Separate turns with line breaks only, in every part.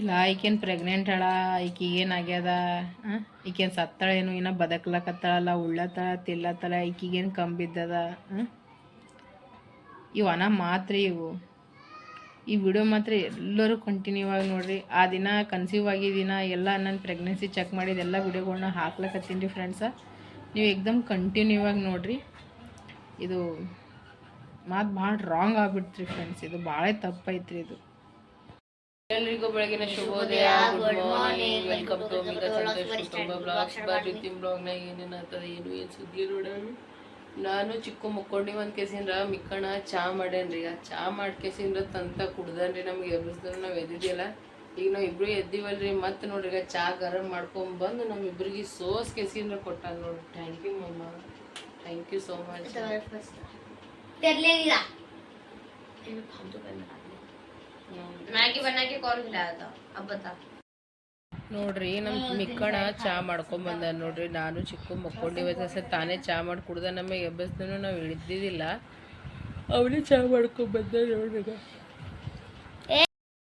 ಇಲ್ಲ, ಈಕೆನ್ ಪ್ರೆಗ್ನೆಂಟ್ ಅಳ ಈಕಿಗೆ ಏನಾಗ್ಯದ ಈಕೇನು ಏನು, ಇನ್ನೂ ಬದಕ್ಲಕತ್ತಳಲ್ಲ ಉಳ್ಳತ್ತಾಳ ತಿಲ್ಲತ್ತಳ ಈಕಿಗೇನು ಕಂಬಿದ್ದದ ಇವು ಅನ ಮಾತ್ರ ಇವು. ಈ ವಿಡಿಯೋ ಮಾತ್ರ ಎಲ್ಲರೂ ಕಂಟಿನ್ಯೂ ಆಗಿ ನೋಡ್ರಿ. ಆ ದಿನ ಕನ್ಸೀವ್ ಆಗಿದ್ದಿನ ಎಲ್ಲ ನನ್ನ ಪ್ರೆಗ್ನೆನ್ಸಿ ಚೆಕ್ ಮಾಡಿದ ಎಲ್ಲ ವಿಡಿಯೋಗಳನ್ನ ಹಾಕ್ಲಕತ್ತೀನಿ ರೀ ಫ್ರೆಂಡ್ಸ ನೀವು ಎಕ್ದಮ್ ಕಂಟಿನ್ಯೂ ಆಗಿ ನೋಡ್ರಿ. ಇದು ಮಾತು ಭಾಳ ರಾಂಗ್ ಆಗ್ಬಿಡ್ತ್ರಿ ಫ್ರೆಂಡ್ಸ್ ಇದು ಭಾಳ ತಪ್ಪೈತ್ರಿ ಇದು. ಎಲ್ರಿಗೂ ಬೆಳಗಿನ ಶುಭೋದಯ ಗುಡ್ ಮಾರ್ನಿಂಗ್. ವೆಲ್ಕಮ್ ಟು ಮಿಗ ಸಂತೋಷ್ ಕುಟುಂಬ ಬ್ಲಾಗ್ಸ್. ಬ್ಲಾಗ್ನ ಏನೇನ ಏನೇನಾಗ್ತದೆ ಏನು ಏನು ಸುದ್ದಿ ನೋಡೋಣ? ನಾನು ಚಿಕ್ಕ ಮುಕ್ಕೊಂಡಿ ಒಂದು ಕೇಸಿಂದ್ರ ಮಿಕ್ಕಣ ಚಾ ಮಾಡೇನ್ರಿ ಆ ಚಾ ಮಾಡ್ಕಸಿಂದ್ರ ತಂತ ಕುಡ್ದನ್ರಿ ನಮ್ಗೆ ಎಬ್ಬಿಸ್ದವ್ರು ನಾವು ಎದ್ದಿದ್ಯಲ್ಲ ಈಗ ನಾವು ಇಬ್ರು ಎದ್ದಿವಲ್ರಿ. ಮತ್ತೆ ನೋಡ್ರಿ ಈಗ ಚಾ ಗರಂ ಮಾಡ್ಕೊಂಬಂದು ನಮ್ಮ ಇಬ್ರಿಗೆ ಸೋಸ್ ಕೇಸಿಂದ್ರ ಕೊಟ್ಟ ನೋಡ್ರಿ. ಥ್ಯಾಂಕ್ ಯು ಮಮ್ಮ thank you
so much Maggi बना के कौन खिलाया था अब बता
ನೋಡ್ರಿ ನಮ್ಮ ಮಿಕ್ಕಣ ಚಾ ಮಾಡ್ಕೊಂಡ್ ಬಂದ ನೋಡ್ರಿ ನಾನು ಚಿಕ್ಕ ಮಕ್ಕೊಂಡಿವ ಸರ್ ತಾನೇ ಚಾ ಮಾಡಿ ಕುಡ್ದ ನಮಗೆ ಎಬ್ಬಸ್ದನು ನಾವು ಇಳಿದಿದ್ದಿಲ್ಲ ಅವನೇ ಚಾ ಮಾಡ್ಕೊಂಡ್ ಬಂದ ನೋಡ್ರಿ ಈಗ.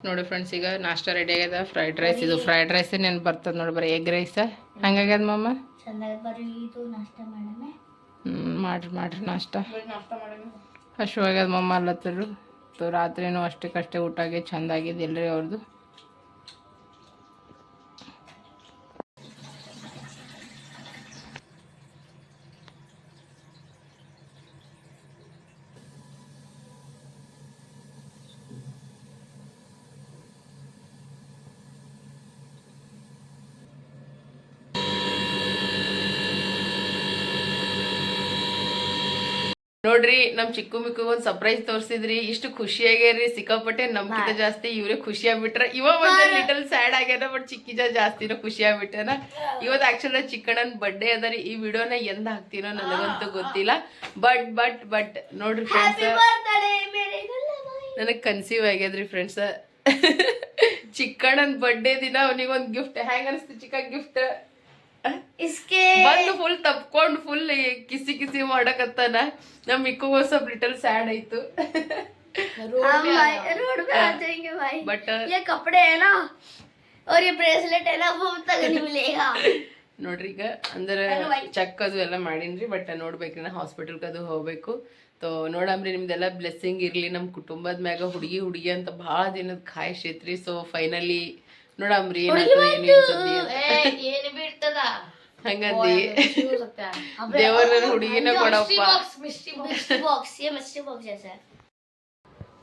ನೋಡಿ ಫ್ರೆಂಡ್ಸ್ ಈಗ ನಾಷ್ಟ ರೆಡಿ ಆಗ್ಯದ ಫ್ರೈಡ್ ರೈಸ್ ಇದು ಫ್ರೈಡ್ ರೈಸ್ ನೆನ್ ಬರ್ತದ ನೋಡಿ ಬರೀ ಎಗ್ ರೈಸ್ ಹಂಗಾಗ್ಯದ ಮಮ್ಮ
चंदा बरी तो नाश्ता मैडम है
ಹ್ಞೂ ಮಾಡ್ರಿ ಮಾಡ್ರಿ ನಾಷ್ಟ ಹಶುವಾಗ್ಯದ ಮಮ್ಮ ಅಲ್ಲತ್ತರು ತೋ ರಾತ್ರಿನೂ ಅಷ್ಟಕ್ಕಷ್ಟೇ ಊಟ ಆಗಿ ಚಂದ ಆಗಿದೆ ಎಲ್ರಿ ಅವ್ರದ್ದು ನೋಡ್ರಿ ನಮ್ ಚಿಕ್ಕು ಮಿಕ್ಕು ಒಂದ್ ಸರ್ಪ್ರೈಸ್ ತೋರಿಸಿದ್ರಿ. ಇಷ್ಟು ಖುಷಿಯಾಗ್ಯಾರಿ ಸಿಕ್ಕಾಪಟ್ಟೆ ನಮ್ಕಿಂತ ಜಾಸ್ತಿ ಇವ್ರೆ ಖುಷಿ ಆಗ್ಬಿಟ್ರ. ಇವ ಒಂದ್ ಲಿಟಲ್ ಸ್ಯಾಡ್ ಆಗ್ಯದ ಬಟ್ ಚಿಕ್ಕಿಜ ಜಾಸ್ತಿನ ಖುಷಿ ಆಗ್ಬಿಟ್ಟನ. ಇವತ್ತು ಆಕ್ಚುಲ್ ಚಿಕ್ಕಣ್ಣನ ಬರ್ಡೇ ಅದರಿ ಈ ವಿಡಿಯೋನ ಎಂದ ಹಾಕ್ತೀನೋ ನನಗಂತೂ ಗೊತ್ತಿಲ್ಲ. ಬಟ್ ಬಟ್ ಬಟ್ ನೋಡ್ರಿ ಫ್ರೆಂಡ್ಸ್ ನನಗ್ ಕನ್ಸೀವ್ ಆಗ್ಯದ್ರಿ ಫ್ರೆಂಡ್ಸ್ ಚಿಕ್ಕಣ್ಣನ ಬರ್ಡೇ ದಿನ ಅವನಿಗೊಂದು ಗಿಫ್ಟ್ ಹ್ಯಾಂಗ್ ಅನಿಸ್ತು ಚಿಕ್ಕ ಗಿಫ್ಟ್
इसके
ಬಂದು ಫುಲ್ ತಪ್ಕೊಂಡ್ ಫುಲ್ ಕಿಸಿ ಕಿಸಿ ಮಾಡಕತ್ತಾನ ನಮ್ ಮಿಕ್ಕು ಸ್ವಲ್ಪ ಲಿಟಲ್ ಸ್ಯಾಡ್ ಆಯ್ತು
हम भाई रोड पे आ जाएंगे भाई
ಬಟ್
ये कपड़े है ना और ये ब्रेसलेट है ना वो तक नहीं मिलेगा
ನೋಡ್ರಿ ಈಗ ಅಂದ್ರೆ ಚೆಕ್ ಅದು ಎಲ್ಲ ಮಾಡೀನ್ರಿ ಬಟ್ ನೋಡ್ಬೇಕ್ರಿ ನಾ ಹಾಸ್ಪಿಟಲ್ಗೆ ಅದು ಹೋಗ್ಬೇಕು ತೋ ನೋಡಮ್ರಿ ನಿಮ್ದೆಲ್ಲ ಬ್ಲೆಸ್ಸಿಂಗ್ ಇರ್ಲಿ ನಮ್ ಕುಟುಂಬದ ಮ್ಯಾಗ ಹುಡುಗಿ ಹುಡುಗಿ ಅಂತ ಭಾಳ ದಿನದ ಖಾಯಶ್ ಐತ್ರಿ ಸೊ ಫೈನಲಿ ನೋಡಮ್ರಿ ಏನಾಗ್ತದೆ ಹಂಗಂದಿ. ನನ್ನ ಹುಡುಗಿನ ಕೊಡಪ್ಪ.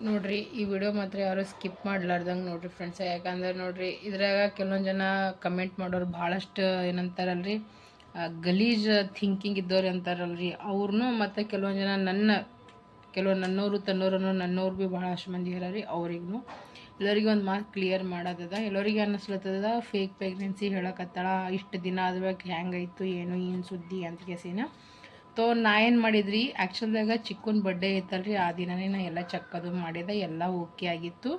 ನೋಡ್ರಿ ಈ ವಿಡಿಯೋ ಮಾತ್ರ ಯಾರು ಸ್ಕಿಪ್ ಮಾಡ್ಲಾರ್ದಂಗೆ ನೋಡ್ರಿ ಫ್ರೆಂಡ್ಸ್ ಯಾಕಂದ್ರೆ ನೋಡ್ರಿ ಇದ್ರಾಗ ಕೆಲವೊಂದು ಜನ ಕಮೆಂಟ್ ಮಾಡೋರು ಭಾಳಷ್ಟು ಏನಂತಾರಲ್ರಿ ಗಲೀಜ್ ಥಿಂಕಿಂಗ್ ಇದ್ದವ್ರು ಅಂತಾರಲ್ರಿ. ಅವ್ರನ್ನೂ ಮತ್ತೆ ಕೆಲವೊಂದು ಜನ ನನ್ನ ಕೆಲವು ನನ್ನವರು ತನ್ನೋರನ್ನು ನನ್ನವ್ರು ಭೀ ಭಾಳಷ್ಟು ಮಂದಿ ರೀ ಅವ್ರಿಗೂ ಎಲ್ಲರಿಗೂ ಒಂದು ಮಾತು ಕ್ಲಿಯರ್ ಮಾಡೋದದ. ಎಲ್ಲರಿಗೆ ಅನ್ನಿಸ್ಲತ್ತದ ಫೇಕ್ ಪ್ರೆಗ್ನೆನ್ಸಿ ಹೇಳಕತ್ತಾಳ ಇಷ್ಟು ದಿನ ಆದ್ಬೇಕು ಹೆಂಗಾಯ್ತು ಏನು ಏನು ಸುದ್ದಿ ಅಂತ ಕೇಸಿನ. ತೋ, ನಾ ಏನು ಮಾಡಿದ್ರಿ ಆ್ಯಕ್ಚುಲ್ದಾಗ ಚಿಕ್ಕನ ಬರ್ಡೇ ಇತ್ತಲ್ರಿ, ಆ ದಿನನೇ ನಾ ಎಲ್ಲ ಚಕ್ಕದು ಮಾಡಿದೆ, ಎಲ್ಲ ಓಕೆ ಆಗಿತ್ತು.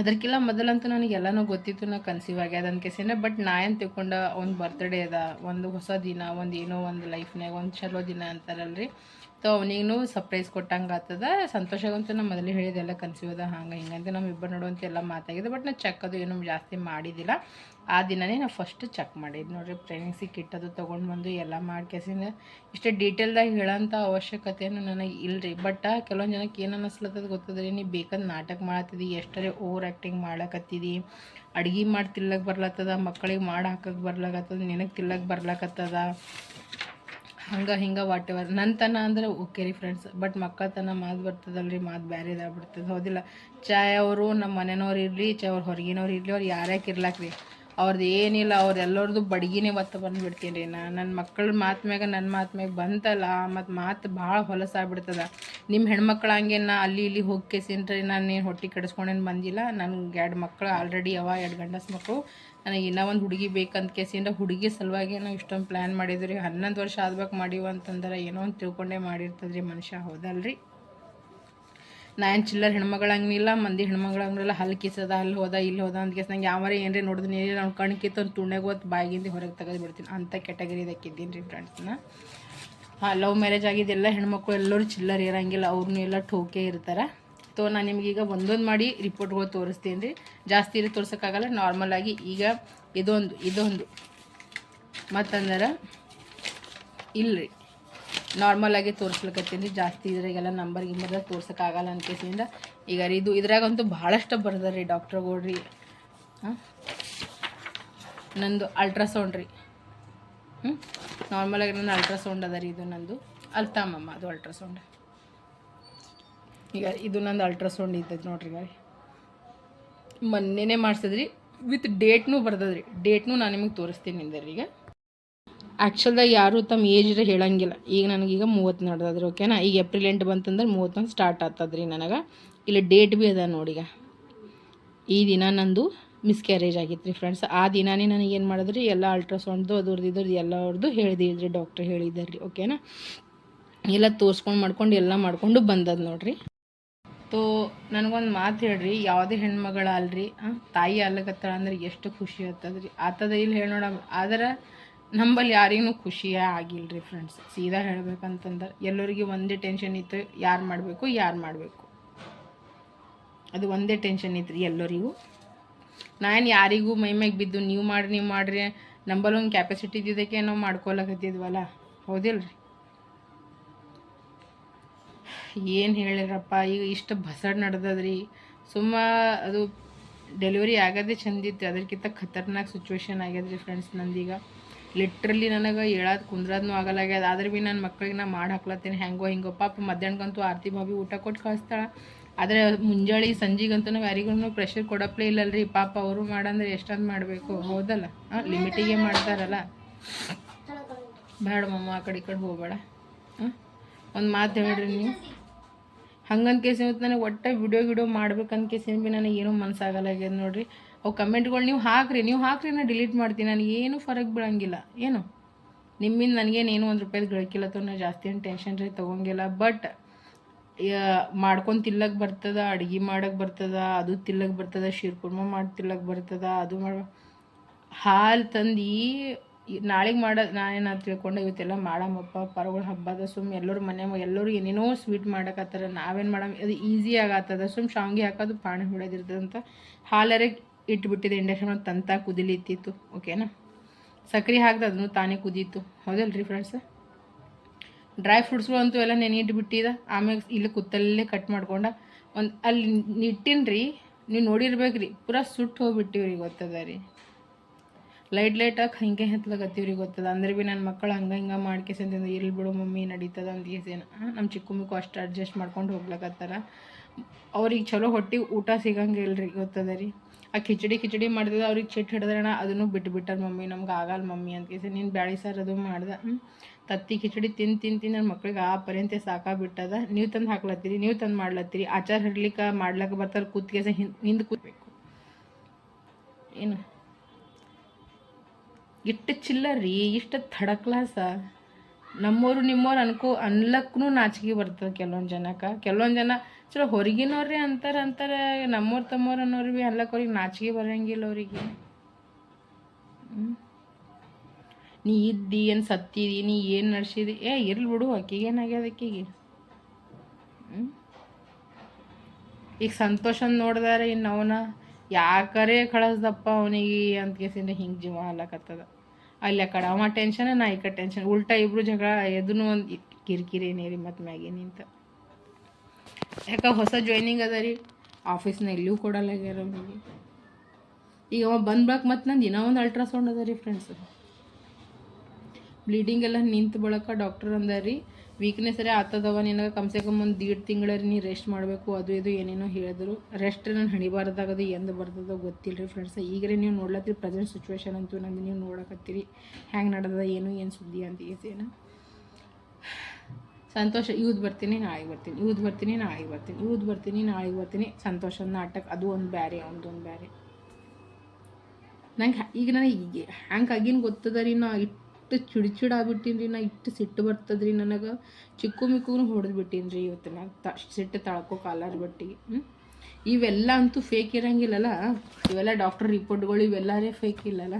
ಅದಕ್ಕೆಲ್ಲ ಮೊದಲಂತೂ ನನಗೆ ಎಲ್ಲನೂ ಗೊತ್ತಿತ್ತು, ನಾ ಕನ್ಸೀವ್ ಆಗ್ಯದ ಅಂತ ಕೇಸಿನ. ಬಟ್ ನಾ ಏನು ತಿಳ್ಕೊಂಡ, ಒಂದು ಬರ್ತ್ಡೇ ಅದ, ಒಂದು ಹೊಸ ದಿನ, ಒಂದು ಏನೋ ಒಂದು ಲೈಫ್ನಾಗ ಒಂದು ಚಲೋ ದಿನ ಅಂತಾರಲ್ರಿ. ಸೊ ಅವನಿಗೂ ಸರ್ಪ್ರೈಸ್ ಕೊಟ್ಟಂಗೆ ಆಗ್ತದ. ಸಂತೋಷಗಂತೂ ನಮ್ಮ ಮೊದಲು ಹೇಳಿದೆಲ್ಲ ಕನ್ಸೀವ್ ಅದ ಹಂಗೆ ನಮ್ಮ ಇಬ್ಬರು ನಡುವಂತೆ ಎಲ್ಲ ಮಾತಾಗಿದೆ. ಬಟ್ ನಾ ಚೆಕ್ ಅದು ಏನು ಜಾಸ್ತಿ ಮಾಡಿದ್ದಿಲ್ಲ ಆ ದಿನನೇ ನಾನು ಫಸ್ಟ್ ಚೆಕ್ ಮಾಡಿದ್ದು ನೋಡಿರಿ. ಪ್ರೆಗ್ನೆನ್ಸಿ ಕಿಟ್ ಅದು ತೊಗೊಂಡು ಬಂದು ಎಲ್ಲ ಮಾಡ್ಕೇಸಿಂದ ಇಷ್ಟು ಡೀಟೇಲ್ದಾಗ ಹೇಳೋಂಥ ಅವಶ್ಯಕತೆಯನ್ನು ನನಗೆ ಇಲ್ಲರಿ ಬಟ್ ಕೆಲವೊಂದು ಜನಕ್ಕೆ ಏನು ಅನ್ನಿಸ್ಲತ್ತದ ಗೊತ್ತದ್ರಿ. ನೀ ಬೇಕಾದ ನಾಟಕ ಮಾಡತ್ತಿದಿ ಎಷ್ಟರೇ ಓವರ್ ಆ್ಯಕ್ಟಿಂಗ್ ಮಾಡಕತ್ತಿದಿ ಅಡುಗೆ ಮಾಡಿ ತಿಲ್ಲಕ್ಕೆ ಬರ್ಲತ್ತದ ಮಕ್ಕಳಿಗೆ ಮಾಡಿ ಹಾಕಕ್ಕೆ ಬರ್ಲಾಕತ್ತದ, ನಿನಗೆ ತಿಲ್ಲಕ್ಕೆ ಬರ್ಲಾಕತ್ತದ. ಹಂಗೆ, ಹಿಂಗೆ ವಾಟ್ ಎವರ್ ನನ್ನ ತನ ಅಂದ್ರೆ ಓಕೆ ರೀ ಫ್ರೆಂಡ್ಸ್ ಬಟ್ ಮಕ್ಕಳತನ ಮಾತು ಬರ್ತದಲ್ಲ ರೀ ಮಾತು ಬೇರೆ ಇದಾಗ್ಬಿಡ್ತದೆ ಹೌದಿಲ್ಲ? ಚಾಯ್ ಅವರು ನಮ್ಮ ಮನೆಯವ್ರು ಇರಲಿ, ಚಾಯ್ ಅವ್ರು ಹೊರಗಿನವ್ರು ಇರಲಿ, ಅವ್ರು ಯಾರ್ಯಾಕೆ ಇರ್ಲಾಕ್ರಿ ಅವ್ರದ್ದು ಏನಿಲ್ಲ, ಅವ್ರು ಬಡಗಿನೇ ಬಡ್ಗಿನೇ ಒತ್ತ ಬಂದುಬಿಡ್ತೀನಿ ರೀ. ನಾ ನನ್ನ ಮಕ್ಕಳ ಮಾತು ಮ್ಯಾಗ ನನ್ನ ಮಾತು ಮ್ಯಾಗ ಬಂತಲ್ಲ, ಮತ್ತು ಮಾತು ಭಾಳ ಹೊಲಸಾಗ್ಬಿಡ್ತದ ನಿಮ್ಮ ಹೆಣ್ಮಕ್ಳು ಹಂಗೆ ನಾ ಅಲ್ಲಿ ಇಲ್ಲಿ ಹೋಗಿ ಕೇಸಿನ್ರಿ, ನಾನು ಏನು ಹೊಟ್ಟೆ ಕೆಡಿಸ್ಕೊಂಡೇನು ಬಂದಿಲ್ಲ. ನನಗೆ ಎರಡು ಮಕ್ಕಳು ಆಲ್ರೆಡಿ ಅವ, ಎರಡು ಗಂಡಸ್ ಮಕ್ಕಳು ನನಗೆ ಇನ್ನೂ ಒಂದು ಹುಡುಗಿ ಬೇಕಂತ ಕೇಸಿಂದ ಹುಡುಗಿ ಸಲುವಾಗಿ ನಾವು ಇಷ್ಟೊಂದು ಪ್ಲ್ಯಾನ್ ಮಾಡಿದ್ರಿ. ಹನ್ನೊಂದು ವರ್ಷ ಆದ್ಬೇಕು ಮಾಡೀವಿ ಅಂತಂದ್ರೆ ಏನೋ ಒಂದು ತಿಳ್ಕೊಂಡೇ ಮಾಡಿರ್ತದ್ರಿ ಮನುಷ್ಯ, ಹೌದಲ್ರಿ? ನಾ ಏನು ಚಿಲ್ಲರ್ ಹೆಣ್ಮಗಳಂಗಿಲ್ಲ ಮಂದಿ ಹೆಣ್ಮಗಳಂಗಿಲ್ಲ ಹಲ್ ಕಿಸದ ಅಲ್ಲಿ ಹೋದ ಇಲ್ಲಿ ಹೋದ ಅಂತ ಕೇಸ್ ನಂಗೆ ಯಾವಾರ ಏನ್ರಿ ನೋಡಿದ್ನಿ ನಾವು ಕಣ್ ಕಿತ್ತು ಒಂದು ತುಣ್ಣೆಗೆ ಹೋದ್ ಬಾಯಿಗಿಂದ ಹೊರಗೆ ತೆಗೆದು ಬಿಡ್ತೀನಿ. ಅಂಥ ಇದ್ದೀನಿ ರೀ ಫ್ರೆಂಡ್ಸ್ನ ಹಾಂ ಲವ್ ಮ್ಯಾರೇಜ್ ಆಗಿದ್ದೆಲ್ಲ ಹೆಣ್ಮಕ್ಳು ಎಲ್ಲರೂ ಚಿಲ್ಲರ್ ಇರೋಂಗಿಲ್ಲ ಅವ್ರನ್ನೂ ಎಲ್ಲ ಠೋಕೆ ಇರ್ತಾರೆ. ತೋ, ನಾನು ನಿಮಗೀಗ ಒಂದೊಂದು ಮಾಡಿ ರಿಪೋರ್ಟ್ಗಳು ತೋರಿಸ್ತೀನಿ ರೀ. ಜಾಸ್ತಿ ರೀ ತೋರ್ಸೋಕ್ಕಾಗಲ್ಲ ನಾರ್ಮಲಾಗಿ ಈಗ ಇದೊಂದು ಇದೊಂದು. ಮತ್ತಂದ್ರೆ, ಇಲ್ರಿ. ನಾರ್ಮಲಾಗಿ ರೀ, ಜಾಸ್ತಿ ಇದ್ರಾಗೆಲ್ಲ ನಂಬರ್ ಗಿಂಬರ್ ತೋರ್ಸೋಕ್ಕಾಗಲ್ಲ ಅನ್ಕೇಸಿಂದ ಈಗ ರೀ ಇದು ಇದ್ರಾಗಂತೂ ಭಾಳಷ್ಟು ಬರ್ದಾರ ರೀ ಡಾಕ್ಟ್ರ್ಗಳು ಹಾಂ ನಂದು ಅಲ್ಟ್ರಾಸೌಂಡ್ ರೀ. ಹ್ಞೂ ನಾರ್ಮಲಾಗಿ ನನ್ನ ಅಲ್ಟ್ರಾಸೌಂಡ್ ಅದ ರೀ ಇದು ನಂದು. ಅಲ್ತಾಮಮ್ಮ, ಅದು ಅಲ್ಟ್ರಾಸೌಂಡ್ ಈಗ ಇದು ನಂದು ಅಲ್ಟ್ರಾಸೌಂಡ್ ಇದ್ದದ್ದು ನೋಡ್ರಿ ಈಗ ಮೊನ್ನೆನೇ ಮಾಡ್ಸಿದ್ರಿ ವಿತ್ ಡೇಟ್ನೂ ಬರ್ತದ್ರಿ ಡೇಟ್ನೂ ನಾನು ನಿಮಗೆ ತೋರಿಸ್ತೀನಿ ನಿಂದರಿ ಈಗ. ಆ್ಯಕ್ಚುಲ್ದಾಗ ಯಾರು ತಮ್ಮ ಏಜ್ ಹೇಳಂಗಿಲ್ಲ. ಈಗ ನನಗೀಗ ಮೂವತ್ತು ನಡೆದದ್ರಿ ಓಕೆನಾ ಈಗ ಏಪ್ರಿಲ್ ಎಂಟು ಬಂತಂದ್ರೆ ಮೂವತ್ತೊಂದು ಸ್ಟಾರ್ಟ್ ಆಗ್ತದ್ರಿ ನನಗೆ. ಇಲ್ಲಿ ಡೇಟ್ ಭೀ ಅದ ನೋಡಿಗ ಈ ದಿನ ನಂದು ಮಿಸ್ಕ್ಯಾರೇಜ್ ಆಗಿತ್ತು ರೀ ಫ್ರೆಂಡ್ಸ್ ಆ ದಿನಾನೇ ನನಗೆ ಏನು ಮಾಡಿದ್ರಿ? ಎಲ್ಲ ಅಲ್ಟ್ರಾಸೌಂಡ್ದು ಅದ್ರದ್ದು ಇದ್ರದ್ದು ಎಲ್ಲ ಅವ್ರದ್ದು ಹೇಳಿದ್ರಿ ಡಾಕ್ಟ್ರ್ ಹೇಳಿದ್ದಾರೆ ರೀ ಓಕೆನಾ ಎಲ್ಲ ತೋರಿಸ್ಕೊಂಡು ಮಾಡ್ಕೊಂಡು ಎಲ್ಲ ಮಾಡಿಕೊಂಡು ಬಂದದ ನೋಡ್ರಿ. ತೋ ನನಗೊಂದು ಮಾತು ಹೇಳ್ರಿ, ಯಾವುದೇ ಹೆಣ್ಮಗಳ ಅಲ್ರಿ ತಾಯಿ ಅಲ್ಲಕತ್ತಾಳ ಅಂದ್ರೆ ಎಷ್ಟು ಖುಷಿ ಆಗ್ತದ್ರಿ. ಆತದ ಇಲ್ಲಿ ಹೇಳಿ ನೋಡ ಆದ್ರೆ ನಂಬಲ್ಲಿ ಯಾರಿಗೂ ಖುಷಿಯೇ ಆಗಿಲ್ರಿ ಫ್ರೆಂಡ್ಸ್ ಸೀದಾ ಹೇಳ್ಬೇಕಂತಂದ್ರೆ ಎಲ್ಲರಿಗೆ ಒಂದೇ ಟೆನ್ಷನ್ ಇತ್ತು, ಯಾರು ಮಾಡಬೇಕು ಯಾರು ಮಾಡಬೇಕು. ಅದು ಒಂದೇ ಟೆನ್ಷನ್ ಇತ್ತು ರೀ ಎಲ್ಲರಿಗೂ. ನಾನು ಯಾರಿಗೂ ಮೈಮ್ಯಾಗ ಬಿದ್ದು ನೀವು ಮಾಡಿರಿ ನೀವು ಮಾಡಿರಿ ನಂಬಲ್ಲಿ ಒಂದು ಕ್ಯಾಪಾಸಿಟಿ ಇದ್ದಿದ್ದಕ್ಕೆ ನಾವು ಮಾಡ್ಕೊಳಕತ್ತಿದ್ವಲ್ಲ ಹೌದಿಲ್ರಿ? ಏನು ಹೇಳಿರಪ್ಪ ಈಗ ಇಷ್ಟು ಬಸಡ್ ನಡೆದದ್ರಿ. ಸುಮ್ಮ ಅದು ಡೆಲಿವರಿ ಆಗೋದೇ ಚಂದಿತ್ತು ಅದಕ್ಕಿಂತ ಖತರ್ನಾಕ್ ಸಿಚುವೇಶನ್ ಆಗ್ಯದ್ರಿ ಫ್ರೆಂಡ್ಸ್ ನಂದೀಗ. ಲಿಟ್ರಲಿ ನನಗೆ ಹೇಳೋದು ಕುಂದ್ರದ್ನೂ ಆಗಲಾಗ್ಯದ ಆದ್ರೆ ಭೀ ನನ್ನ ಮಕ್ಕಳಿಗೆ ನಾ ಮಾಡಿ ಹಾಕ್ಲತ್ತೀನಿ. ಹೆಂಗೋ ಹಿಂಗೋ. ಪಾಪ ಮಧ್ಯಾಹ್ನಕ್ಕಂತೂ ಆರತಿ ಭಾವಿ ಊಟ ಕೊಟ್ಟು ಕಳಿಸ್ತಾಳೆ. ಆದರೆ ಮುಂಜಾನೆ ಸಂಜೆಗಂತೂ ನಾವು ಯಾರಿಗೂ ಪ್ರೆಷರ್ ಕೊಡಪ್ಲೇ ಇಲ್ಲಲ್ರಿ. ಪಾಪ ಅವರು ಮಾಡಂದ್ರೆ ಎಷ್ಟೊಂದು ಮಾಡಬೇಕು? ಹೌದಲ್ಲ? ಹಾಂ ಲಿಮಿಟಿಗೆ ಮಾಡ್ತಾರಲ್ಲ. ಬೇಡ ಮಮ್ಮ ಆ ಕಡೆ ಈ ಕಡೆ ಹೋಗಬೇಡ. ಒಂದು ಮಾತು ಹೇಳ್ರಿ ನೀವು. ಹಂಗಂತ ಕೇಸಿ ಇವತ್ತು ನನಗೆ ಒಟ್ಟೆ ವಿಡಿಯೋ ಗಿಡಿಯೋ ಮಾಡ್ಬೇಕಂತ ಕೇಸಿನ ಭೀ ನನಗೆ ಏನೂ ಮನಸ್ಸಾಗಲ್ಲ ಆಗ್ಯದ ನೋಡ್ರಿ. ಅವು ಕಮೆಂಟ್ಗಳು ನೀವು ಹಾಕ್ರಿ ನೀವು ಹಾಕ್ರಿ ನಾನು ಡಿಲೀಟ್ ಮಾಡ್ತೀನಿ. ನನಗೆ ಏನು ಫರಕ್ ಬೀಳಂಗಿಲ್ಲ. ಏನು? ನಿಮ್ಮಿಂದ ನನಗೇನು ಏನು ಒಂದು ರೂಪಾಯಿ ಗಳಿಕಿಲ್ಲ ನಾನು ಜಾಸ್ತಿ ಏನು ಟೆನ್ಷನ್ ರೀ ತೊಗೊಂಗಿಲ್ಲ. ಬಟ್ ಮಾಡ್ಕೊಂಡು ತಿಲ್ಲಕ್ಕೆ ಬರ್ತದ, ಅಡುಗೆ ಮಾಡಕ್ಕೆ ಬರ್ತದ, ಅದು ತಿಲ್ಲಕ್ಕೆ ಬರ್ತದ ಶಿರ್ಕುರ್ಮ ಮಾಡಿ ತಿಲ್ಲಕ್ಕೆ ಬರ್ತದ, ಅದು ಮಾಡ ಹಾಲು ತಂದು ನಾಳೆಗೆ ಮಾಡ ನಾನೇನು ತಿಳ್ಕೊಂಡೆ, ಇವತ್ತೆಲ್ಲ ಮಾಡಮ್ಮಪ್ಪ ಪರಗಳ ಹಬ್ಬದ ಸುಮ್ ಎಲ್ಲರೂ ಮನೆ ಎಲ್ಲರೂ ಏನೇನೋ ಸ್ವೀಟ್ ಮಾಡಕತ್ತಾರ, ನಾವೇನು ಮಾಡಮ್, ಅದು ಈಸಿ ಆಗತ್ತದ, ಸುಮ್ ಶಾವಿಗೆ ಹಾಕೋದು ಪಾಣಿ ಹೊಡೆದಿರ್ತದಂತ ಹಾಲರೆ ಇಟ್ಬಿಟ್ಟಿದೆ ಇಂಡಕ್ಷನ್ ತಂತ ಕುದಿಲಿತ್ತಿತ್ತು ಓಕೆನಾ ಸಕ್ರೆ ಹಾಕ್ದೆ ಅದನ್ನು ತಾನೇ ಕುದೀತು, ಹೌದಲ್ರಿ ಫ್ರೆಂಡ್ಸ್ ಡ್ರೈ ಫ್ರೂಟ್ಸ್ಗಳು ಅಂತೂ ಎಲ್ಲ ನೆನಿಟ್ಬಿಟ್ಟಿದ ಆಮೇಲೆ ಇಲ್ಲಿ ಕುತ್ತಲ್ಲೇ ಕಟ್ ಮಾಡ್ಕೊಂಡ, ಒಂದು ಅಲ್ಲಿ ಇಟ್ಟಿನ್ರಿ ನೀವು ನೋಡಿರ್ಬೇಕ್ರಿ, ಪೂರಾ ಸುಟ್ಟು ಹೋಗ್ಬಿಟ್ಟಿವ್ರಿ, ಗೊತ್ತದ ರೀ? ಲೈಟ್ ಲೈಟಾಗಿ ಹಿಂಗೆ ಹತ್ಲಾಗತ್ತೀವ್ರಿ ಗೊತ್ತದ? ಅಂದ್ರೆ ಭೀ ನನ್ನ ಮಕ್ಕಳು ಹಂಗೆ ಹಿಂಗೆ ಮಾಡ್ಕೇಸಂತಂದು ಇರ್ಲಿ ಬಿಡು ಮಮ್ಮಿ ನಡೀತದ ಅಂತ ಏನು ನಮ್ಮ ಚಿಕ್ಕ ಮಕ್ಕಳು ಅಷ್ಟು ಅಡ್ಜಸ್ಟ್ ಮಾಡ್ಕೊಂಡು ಹೋಗ್ಲಕತ್ತಾರ. ಅವ್ರಿಗೆ ಚಲೋ ಹೊಟ್ಟಿ ಊಟ ಸಿಗಂಗಿಲ್ಲ ರೀ ಗೊತ್ತದ ರೀ? ಆ ಕಿಚಡಿ ಕಿಚಡಿ ಮಾಡಿದ್ರೆ ಅವ್ರಿಗೆ ಚಿಟ್ಟು ಹಿಡಿದ್ರಣ ಅದನ್ನು ಬಿಟ್ಟು ಬಿಟ್ಟಾರ ಮಮ್ಮಿ, ನಮ್ಗೆ ಆಗಲ್ಲ ಮಮ್ಮಿ ಅಂತ ಕೇಸಿ. ನೀನು ಬ್ಯಾಳಿ ಸಾರು ಅದು ಮಾಡ್ದೆ. ತತ್ತಿ ಕಿಚಡಿ ತಿಂದು ತಿಂದು ತಿಂದು ನನ್ನ ಮಕ್ಳಿಗೆ ಆ ಪರ್ಯಂತೆ ಸಾಕಾಗ್ಬಿಟ್ಟದ ನೀವು ತಂದು ಹಾಕ್ಲತ್ತೀರಿ, ನೀವು ತಂದು ಮಾಡ್ಲತ್ತೀರಿ. ಆಚಾರ ಹಿಡ್ಲಿಕ್ಕೆ ಮಾಡ್ಲಕ್ಕೆ ಬರ್ತಾರೆ ಕೂತ್ಕೇಸ ಹಿಂದೆ ಹಿಂದೆ ಕೂತ್ಬೇಕು. ಏನು? ಇಷ್ಟು ಚಿಲ್ಲರಿ ಇಷ್ಟು ಥಡ ಕ್ಲಾಸ ನಮ್ಮೋರು ನಿಮ್ಮೋರು ಅನ್ಕೋ ಅನ್ಲಕ್ಕೂ ನಾಚಿಕೆ ಬರ್ತದೆ ಕೆಲವೊಂದು ಜನಕ್ಕೆ. ಕೆಲವೊಂದು ಜನ ಚಲೋ ಹೊರಗಿನವ್ರಿ ಅಂತಾರೆ ಅಂತಾರೆ, ನಮ್ಮೋರು ತಮ್ಮೋರು ಅನ್ನೋರು ಭೀ ಅನ್ಲಕ್ ಅವ್ರಿಗೆ ನಾಚಿಕೆ ಬರೋಂಗಿಲ್ಲ ಅವರಿಗೆ. ನೀ ಇದ್ದಿ, ಏನು ಸತ್ತಿದಿ, ನೀ ಏನು ನಡೆಸಿದಿ? ಏ, ಇರ್ಲಿ ಬಿಡು ಆಕಿಗೆ ಏನಾಗ್ಯದ ಆಕಿಗೆ ಈಗ ಸಂತೋಷ ನೋಡಿದಾರೆ ಇನ್ನು ಅವನ. ಯಾಕರೇ ಕಳಿಸ್ದಪ್ಪ ಅವನಿಗೆ ಅಂತ ಕೇಸಿಂದ ಹಿಂಗೆ ಜೀವ ಆಗ್ಲಕತ್ತದ ಅಲ್ಲಿ ಆ ಕಡೆ ಅವ ಟೆನ್ಷನ್ ನಾ ಈ ಕಡೆ ಟೆನ್ಷನ್ ಉಲ್ಟಾ ಇಬ್ರು ಜಗಳ ಎದುನು ಒಂದು ಕಿರಿಕಿರಿ ನೀರಿ ಮತ್ತು ಮ್ಯಾಗೆ ನಿಂತ. ಯಾಕೆ ಹೊಸ ಜಾಯ್ನಿಂಗ್ ಅದ ರೀ? ಆಫೀಸ್ನ ಎಲ್ಲಿಯೂ ಕೊಡಲ್ಲಾಗ್ಯಾರ ಅವನಿಗೆ. ಈಗ ಅವ ಬಂದ್ಬಳಕ್ ಮತ್ತು ನಂದು ಇನ್ನೂ ಒಂದು ಅಲ್ಟ್ರಾಸೌಂಡ್ ಅದ ರೀ ಫ್ರೆಂಡ್ಸ್ ಬ್ಲೀಡಿಂಗ್ ಎಲ್ಲ ನಿಂತು ಬಳಕ ಡಾಕ್ಟರ್ ಅಂದ ವೀಕ್ನೆಸ್ ರೇ ಆತದವ ನಿನಗೆ ಕಮ್ಸೆ ಕಮ್ ಒಂದು ದೀಡ್ ತಿಂಗಳರಿ ನೀ ರೆಸ್ಟ್ ಮಾಡಬೇಕು, ಅದು ಇದು ಏನೇನೋ ಹೇಳಿದ್ರು. ರೆಸ್ಟ್ ನಾನು ಹಣಿಬಾರ್ದಾಗದು, ಎಂದು ಬರ್ತದೋ ಗೊತ್ತಿಲ್ಲ ರೀ ಫ್ರೆಂಡ್ಸ್ ಈಗಲೇ ನೀವು ನೋಡ್ಲತ್ತೀರಿ ಪ್ರೆಸೆಂಟ್ ಸಿಚುವೇಶನ್ ಅಂತೂ ನಂದು ನೀವು ನೋಡಕತ್ತೀರಿ. ಹ್ಯಾಂಗೆ ನಡೆದ ಏನು ಏನು ಸುದ್ದಿ ಅಂತ ಏನು? ಸಂತೋಷ, ಇವ್ದು ಬರ್ತೀನಿ, ನಾಳೆಗೆ ಬರ್ತೀನಿ. ಇವ್ದು ಬರ್ತೀನಿ, ನಾಳೆಗೆ ಬರ್ತೀನಿ. ಇವ್ದು ಬರ್ತೀನಿ, ನಾಳೆಗೆ ಬರ್ತೀನಿ. ಸಂತೋಷದ ನಾಟಕ, ಅದು ಒಂದು ಬ್ಯಾರೆ ಅವನದೊಂದು ಬ್ಯಾರೆ. ನಂಗೆ ಈಗ ನನಗೆ ಈಗ ಹ್ಯಾಂಗೆ ಆಗಿನ ಗೊತ್ತದ ರೀ ನಾ ಇಟ್ಟು ಚಿಡ್ಚಿಡ್ ಆಗ್ಬಿಟ್ಟಿನಿ ರೀ ನಾ ಇಟ್ಟು ಸಿಟ್ಟು ಬರ್ತದ ರೀ ನನಗೆ. ಚಿಕ್ಕು ಮಿಕ್ಕೂ ಹೊಡೆದು ಬಿಟ್ಟೀನಿ ರೀ ಇವತ್ತು ನಾ ತ, ಸಿಟ್ಟು ತಳ್ಕೋ ಕಾಲರ್ ಬಟ್ಟಿ ಇವೆಲ್ಲ ಅಂತೂ ಫೇಕ್ ಇರಂಗಿಲ್ಲಲ್ಲ ಇವೆಲ್ಲ ಡಾಕ್ಟರ್ ರಿಪೋರ್ಟ್ಗಳು ಇವೆಲ್ಲರೇ ಫೇಕ್ ಇಲ್ಲಲ್ಲ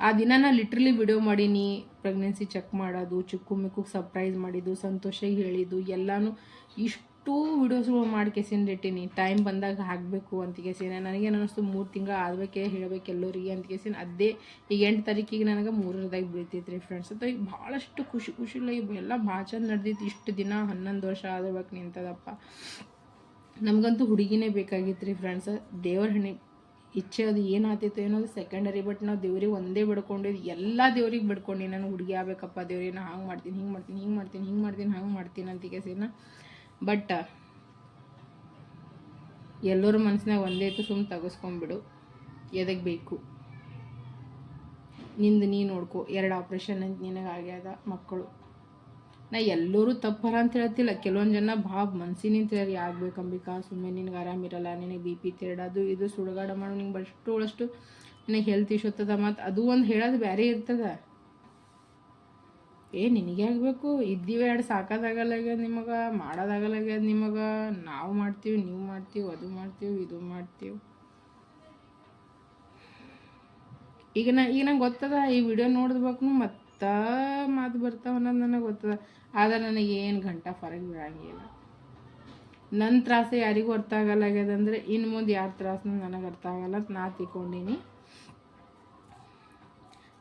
ಆ ದಿನ ನಾನು ಲಿಟ್ರಲಿ ವಿಡಿಯೋ ಮಾಡೀನಿ ಪ್ರೆಗ್ನೆನ್ಸಿ ಚೆಕ್ ಮಾಡೋದು, ಚಿಕ್ಕು ಮಿಕ್ಕು ಸರ್ಪ್ರೈಸ್ ಮಾಡಿದ್ದು, ಸಂತೋಷ ಹೇಳಿದ್ದು, ಎಲ್ಲನೂ ಇಷ್ಟು ಎಷ್ಟು ವಿಡಿಯೋಸ್ಗಳು ಮಾಡಿ ಕೆಸಿನ ಇಟ್ಟೀನಿ ಟೈಮ್ ಬಂದಾಗ ಹಾಕಬೇಕು ಅಂತ ಕೇಸಿನ. ನನಗೇನು ಅನ್ನಿಸ್ತು ಮೂರು ತಿಂಗಳು ಆದ್ಬೇಕೆ, ಹೇಳಬೇಕು ಎಲ್ಲರಿಗೆ ಅಂತ ಕೇಸಿನ. ಅದೇ ಈಗ ಎಂಟು ತಾರೀಕಿಗೆ ನನಗೆ ಮೂರರದಾಗ ಬೀಳ್ತೈತೆ ರೀ ಫ್ರೆಂಡ್ಸ್ ಅಂತ ಈಗ ಭಾಳಷ್ಟು ಖುಷಿ ಖುಷಿ ಎಲ್ಲ ಭಾಳ ಚಂದ ನಡೆದಿತ್ತು ಇಷ್ಟು ದಿನ ಹನ್ನೊಂದು ವರ್ಷ ಆದಬೇಕು ನಿಂತದಪ್ಪ. ನಮಗಂತೂ ಹುಡುಗಿನೇ ಬೇಕಾಗಿತ್ತು ರೀ ಫ್ರೆಂಡ್ಸ್ ದೇವ್ರ ಹಣೆ ಇಚ್ಛೆ ಅದು ಏನಾಗ್ತಿತ್ತು ಏನೋ ಸೆಕೆಂಡರಿ ಬಟ್ ನಾವು ದೇವ್ರಿಗೆ ಒಂದೇ ಬಿಡ್ಕೊಂಡಿದ್ದು ಎಲ್ಲ ದೇವ್ರಿಗೆ ಬಿಡ್ಕೊಂಡು. ನಾನು ಹುಡುಗಿ ಆಗಬೇಕಪ್ಪ ದೇವ್ರಿಗೆ ನಾನು ಹಂಗೆ ಮಾಡ್ತೀನಿ, ಹಿಂಗೆ ಮಾಡ್ತೀನಿ ಹಿಂಗೆ ಮಾಡ್ತೀನಿ ಹಿಂಗೆ ಮಾಡ್ತೀನಿ, ಹಂಗೆ ಮಾಡ್ತೀನಿ ಅಂತ ಕೇಸಿನ. ಬಟ್, ಎಲ್ಲರ ಮನಸ್ಸಿನಾಗ ಒಂದೇ ಇತ್ತು ಸುಮ್ಮನೆ ತೆಗೆಸ್ಕೊಂಬಿಡು ಎದಕ್ಕೆ ಬೇಕು? ನಿಂದು ನೀ ನೋಡ್ಕೊ. ಎರಡು ಆಪ್ರೇಷನ್ ಅಂತ ನಿನಗೆ ಆಗ್ಯದ ಮಕ್ಕಳು. ನಾ ಎಲ್ಲರೂ ತಪ್ಪರ ಅಂತ ಹೇಳ್ತಿಲ್ಲ. ಕೆಲವೊಂದು ಜನ ಭಾಳ ಮನ್ಸಿನಿಂದ ಹೇಳಿ ಆಗ್ಬೇಕು ಅಂಬಿಕಾ? ಸುಮ್ಮನೆ ನಿನಗೆ ಆರಾಮಿರಲ್ಲ ನಿನಗೆ ಬಿ ಪಿ ಅದು ಇದು ಸುಡುಗಾಡ ಮಾಡು. ನಿಂಗೆ ಬಷ್ಟು ಒಳಷ್ಟು ನಿನಗೆ ಹೆಲ್ತ್ ಇಶ್ಯೂ ಇರ್ತದ ಮತ್ತು ಅದು ಒಂದು ಹೇಳೋದು ಬೇರೆ ಇರ್ತದ. ಏ, ನಿನಗೆ ಆಗಬೇಕು ಇದ್ದೀವಿ ಎರಡು ಸಾಕೋದಾಗಲ್ಲಾಗ್ಯದ ನಿಮಗೆ, ಮಾಡೋದಾಗಲ್ಲಾಗ್ಯದ ನಿಮಗೆ. ನಾವು ಮಾಡ್ತೀವಿ, ನೀವು ಮಾಡ್ತೀವಿ, ಅದು ಮಾಡ್ತೀವಿ, ಇದು ಮಾಡ್ತೀವಿ. ಈಗ ನಾ, ಈಗ ನಂಗೆ ಗೊತ್ತದ, ಈ ವಿಡಿಯೋ ನೋಡಿದ್ಬೇಕು ಮತ್ತೆ ಮಾತು ಬರ್ತಾವ ಅನ್ನೋದು ನನಗೆ ಗೊತ್ತದ. ಆದ್ರೆ ನನಗೆ ಏನು ಗಂಟೆ ಫರಕ್ ಬೀಳಂಗಿಲ್ಲ. ನನ್ನ ತ್ರಾಸ ಯಾರಿಗೂ ಅರ್ಥ ಆಗಲ್ಲಾಗ್ಯದಂದ್ರೆ ಇನ್ನು ಮುಂದೆ ಯಾರ ತ್ರಾಸನ ನನಗೆ ಅರ್ಥ ಆಗಲ್ಲ ಅಂತ ನಾ ತಿಕೊಂಡಿನಿ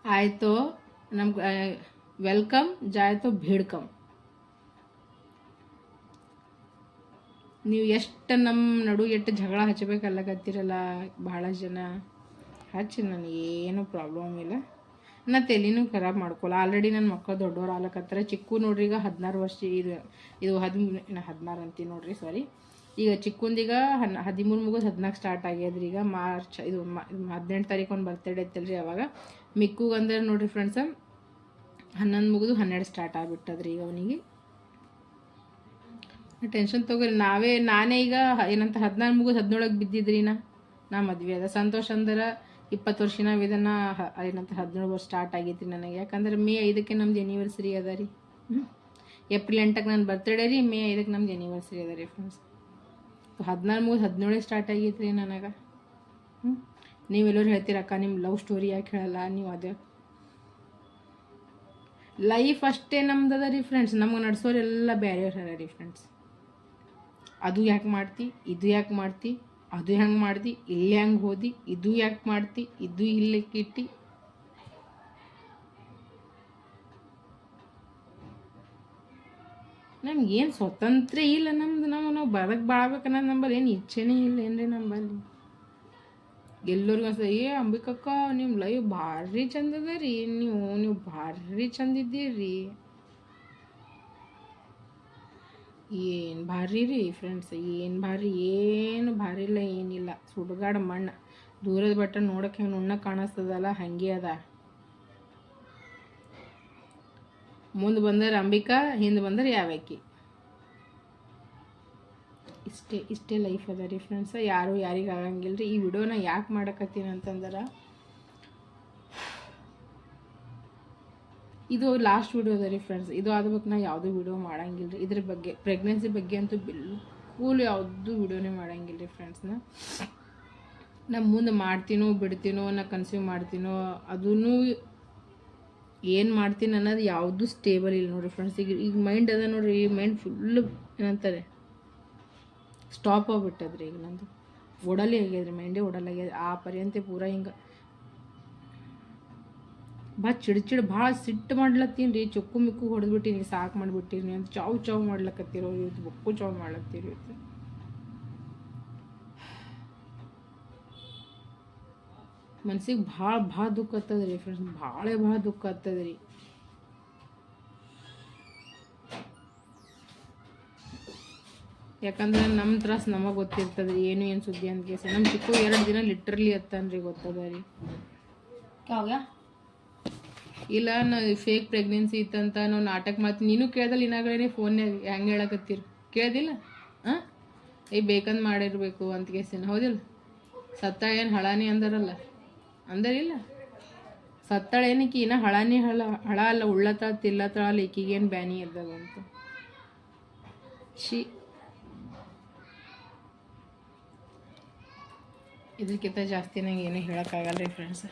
ಆಯಿತು ವೆಲ್ಕಮ್ ಜಾಯ್ತು ಭೇಡ್ಕಮ್ ನೀವು ಎಷ್ಟು ನಮ್ಮ ನಡು ಎಷ್ಟು ಜಗಳ ಹಚ್ಚಬೇಕಲ್ಲಕತ್ತೀರಲ್ಲ ಭಾಳ ಜನ ಹಚ್ಚಿ ನನಗೇನು ಪ್ರಾಬ್ಲಮ್ ಇಲ್ಲ. ನಾ ತಲೆನೂ ಖರಾಬ್ ಮಾಡ್ಕೊಲ್ಲ ಆಲ್ರೆಡಿ ನನ್ನ ಮಕ್ಕಳು ದೊಡ್ಡವ್ರು ಆಲಕತ್ತಾರೆ ಚಿಕ್ಕು ನೋಡ್ರಿ ಈಗ ಹದಿನಾರು ವರ್ಷ ಇದು ಇದು ಹದಿಮೂರು ಹದಿನಾರು ಅಂತೀನಿ ನೋಡ್ರಿ ಸಾರಿ ಈಗ ಚಿಕ್ಕುಂದೀಗ ಹನ್, ಹದಿಮೂರು ಮುಗಿದು ಹದಿನಾಲ್ಕು ಸ್ಟಾರ್ಟ್ ಆಗ್ಯದ್ರಿ. ಈಗ ಮಾರ್ಚ್, ಇದು ಹದಿನೆಂಟು ತಾರೀಕು ಒಂದು ಬರ್ತಡೇ ಐತಲ್ರಿ ಅವಾಗ. ಮಿಕ್ಕುಗಂದ್ರೆ ನೋಡ್ರಿ ಫ್ರೆಂಡ್ಸ ಹನ್ನೊಂದು ಮುಗಿದು ಹನ್ನೆರಡು ಸ್ಟಾರ್ಟ್ ಆಗಿಬಿಟ್ಟದ್ರಿ ಈಗ ಅವನಿಗೆ. ಟೆನ್ಷನ್ ತಗೋರಿ, ನಾವೇ, ನಾನೇ ಈಗ ಏನಂತ ಹದಿನಾರು ಮುಗಿದು ಹದಿನೇಳಗೆ ಬಿದ್ದಿದ್ರಿ ನಾ. ನಾ ಮದ್ವೆ ಅದ ಸಂತೋಷ ಅಂದ್ರೆ ಇಪ್ಪತ್ತು ವರ್ಷ ನಾವು ಇದನ್ನು ಏನಂತ ಹದಿನೇಳು ವರ್ಷ ಸ್ಟಾರ್ಟ್ ಆಗೈತ್ರಿ ನನಗೆ. ಯಾಕಂದ್ರೆ ಮೇ ಐದಕ್ಕೆ ನಮ್ದು ಎನಿವರ್ಸರಿ ಅದ ರೀ. ಹ್ಞೂ ಏಪ್ರಿಲ್ ಎಂಟಕ್ಕೆ ನನ್ನ ಬರ್ತ್ಡೇ ರೀ, ಮೇ ಐದಕ್ಕೆ ನಮ್ದು ಎನಿವರ್ಸರಿ ಅದ ರೀ ಫ್ರೆಂಡ್ಸ್ ಹದಿನಾರು ಮುಗಿದು ಹದಿನೇಳೇ ಸ್ಟಾರ್ಟ್ ಆಗೈತ್ರಿ ನನಗೆ. ಹ್ಞೂ ನೀವೆಲ್ಲರೂ ಹೇಳ್ತೀರ ಅಕ್ಕ ನಿಮ್ಮ ಲವ್ ಸ್ಟೋರಿ ಯಾಕೆ ಹೇಳಲ್ಲ, ನೀವು ಅದೇ ಲೈಫ್ ಅಷ್ಟೇ ನಮ್ದದ ರೀ ಫ್ರೆಂಡ್ಸ್ ನಮ್ಗೆ ನಡ್ಸೋರೆಲ್ಲ ಬೇರೆಯವ್ರು ಅದ ರೀ ಫ್ರೆಂಡ್ಸ್ ಅದು ಯಾಕೆ ಮಾಡ್ತಿ? ಇದು ಯಾಕೆ ಮಾಡ್ತಿ? ಅದು ಹೆಂಗೆ ಮಾಡ್ತಿ ಇಲ್ಲಿ ಹೆಂಗೆ ಹೋದಿ? ಇದು ಯಾಕೆ ಮಾಡ್ತಿ? ಇದು ಇಲ್ಲಕ್ಕೆ ನಮ್ಗೆ ನಮ್ಗೇನು ಸ್ವತಂತ್ರ ಇಲ್ಲ ನಮ್ದು. ನಮ್ಮ ನಾವು ಬದಕ್ ಬಾಳ್ಬೇಕು ಅನ್ನೋದು ನಂಬಲ್ಲಿ ಏನು ಇಚ್ಛೆನೇ ಇಲ್ಲ ಏನ್ರಿ ನಂಬಲ್ಲಿ. ಎಲ್ಲರಿಗೂ ಅನ್ಸ್ತದೆ ಏ ಅಂಬಿಕಕ್ಕ ನಿಮ್ಮ ಲೈವ್ ಭಾರಿ ಚಂದ ಅದ ರೀ, ನೀವು ನೀವು ಭಾರಿ ಚಂದ ಇದ್ದೀರಿ. ಏನು ಭಾರಿ ರೀ ಫ್ರೆಂಡ್ಸ್ ಏನು ಭಾರಿ ಏನು ಭಾರಿ ಇಲ್ಲ, ಏನಿಲ್ಲ. ಸುಡುಗಾಡ ಮಣ್ಣು, ದೂರದ ಬಟ್ಟೆ ನೋಡೋಕೆ ಹೆಂಗೆ ಉಣ್ಣ ಕಾಣಿಸ್ತದಲ್ಲ, ಹಂಗೆ ಅದ. ಮುಂದೆ ಬಂದರೆ ಅಂಬಿಕಾ, ಹಿಂದೆ ಬಂದರೆ ಯಾವ್ಯಾಕಿ ಇಷ್ಟೇ ಇಷ್ಟೇ ಲೈಫ್ ಅದ ರೀ ಫ್ರೆಂಡ್ಸ್ ಯಾರು ಯಾರಿಗೆ ಆಗಂಗಿಲ್ಲ ರೀ ಈ ವಿಡಿಯೋನ ಯಾಕೆ ಮಾಡಕತ್ತೀನಿ ಅಂತಂದ್ರೆ, ಇದು ಲಾಸ್ಟ್ ವಿಡಿಯೋ ಅದ ರೀ ಫ್ರೆಂಡ್ಸ್ ಇದು ಆದ್ಬೇಕು ನಾ ಯಾವುದೂ ವಿಡಿಯೋ ಮಾಡಂಗಿಲ್ಲ ರೀ ಇದ್ರ ಬಗ್ಗೆ ಪ್ರೆಗ್ನೆನ್ಸಿ ಬಗ್ಗೆ ಅಂತೂ ಬಿಲ್ಕುಲ್ ಯಾವುದೂ ವಿಡಿಯೋನೇ ಮಾಡಂಗಿಲ್ಲ ರೀ ಫ್ರೆಂಡ್ಸ್ನ ನಮ್ಮ ಮುಂದೆ ಮಾಡ್ತೀನೋ, ಬಿಡ್ತೀನೋ, ನಾ ಕನ್ಸ್ಯೂಮ್ ಮಾಡ್ತೀನೋ ಅದೂ ಏನು ಮಾಡ್ತೀನಿ ಅನ್ನೋದು ಯಾವುದೂ ಸ್ಟೇಬಲ್ ಇಲ್ಲ ನೋಡಿರಿ ಫ್ರೆಂಡ್ಸ್ ಈಗ ಈಗ ಮೈಂಡ್ ಅದ ನೋಡ್ರಿ ಮೈಂಡ್ ಫುಲ್ಲು ಏನಂತಾರೆ? ಸ್ಟಾಪ್ ಆಗ್ಬಿಟ್ಟದ್ರಿ ಈಗ ನಂದು. ಒಡಲಿ ಆಗ್ಯದ್ರಿ ಮೈಂಡೇ ಒಡಲಾಗ್ಯದ ಆ ಪರ್ಯಂತೆ ಪೂರ ಹಿಂಗೆ. ಭಾಳ ಚಿಡ್ ಚಿಡ್ ಭಾಳ ಸಿಟ್ಟು ಮಾಡ್ಲತ್ತೀನಿ ರೀ ಚೊಕ್ಕು ಮಿಕ್ಕು ಹೊಡೆದ್ಬಿಟ್ಟಿನಿ, ಸಾಕು ಮಾಡಿಬಿಟ್ಟಿನಿ ಅಂತ ಚಾವು ಚಾವು ಮಾಡ್ಲಕತ್ತೀರೋ ಇವತ್ತು, ಬೊಕ್ಕು ಚಾವು ಮಾಡ್ಲತ್ತೀರಿ ಇವತ್ತು. ಮನ್ಸಿಗೆ ಭಾಳ ಭಾಳ ದುಃಖ ಆಗ್ತದ್ರಿ ಫ್ರೆಂಡ್ಸ್ ಭಾಳ ಭಾಳ ದುಃಖ ಆಗ್ತದೆ ಯಾಕಂದ್ರೆ ನಮ್ಮ ತ್ರಾಸ್ ನಮಗೆ ಗೊತ್ತಿರ್ತದೆ ರೀ ಏನು ಏನು ಸುದ್ದಿ ಅಂತ ಕೇಸ ನಮ್ಮ ಚಿಕ್ಕು ಎರಡು ದಿನ ಲಿಟ್ರಲಿ ಅತ್ತನ್ರಿ ಗೊತ್ತದ ರೀ
ಯಾವಾಗ
ಇಲ್ಲ ನಾ ಫೇಕ್ ಪ್ರೆಗ್ನೆನ್ಸಿ ಇತ್ತಂತ ನಾವು ನಾಟಕ ಮಾತು ನೀನು ಕೇಳ್ದಲ್ಲ ಇನ್ನಾಗಳೇ ಫೋನ್ಯಾಗ ಹೆಂಗೆ ಹೇಳಕತ್ತೀರಿ? ಕೇಳ್ದಿಲ್ಲ? ಹಾಂ ಏ ಬೇಕಂದ್ ಮಾಡಿರ್ಬೇಕು ಅಂತ ಕೇಸಿನ ಹೌದಿಲ್ಲ? ಸತ್ತಾಳ ಏನು ಹಳಾನಿ ಅಂದಾರಲ್ಲ? ಅಂದರಿಲ್ಲ? ಸತ್ತಾಳ ಏನಕ್ಕೆ ಇನ್ನ ಹಳಾನಿ ಹಳ ಹಳ ಅಲ್ಲ ತಿಲ್ಲತ್ತಾಳ ಅಲ್ಲ ಈಕಿಗೇನು ಬ್ಯಾನಿ ಅಂತ. ಶಿ ಇದಕ್ಕಿಂತ ಜಾಸ್ತಿ ನಂಗೆ ಏನೂ ಹೇಳೋಕ್ಕಾಗಲ್ಲ ರೀ ಫ್ರೆಂಡ್ಸ್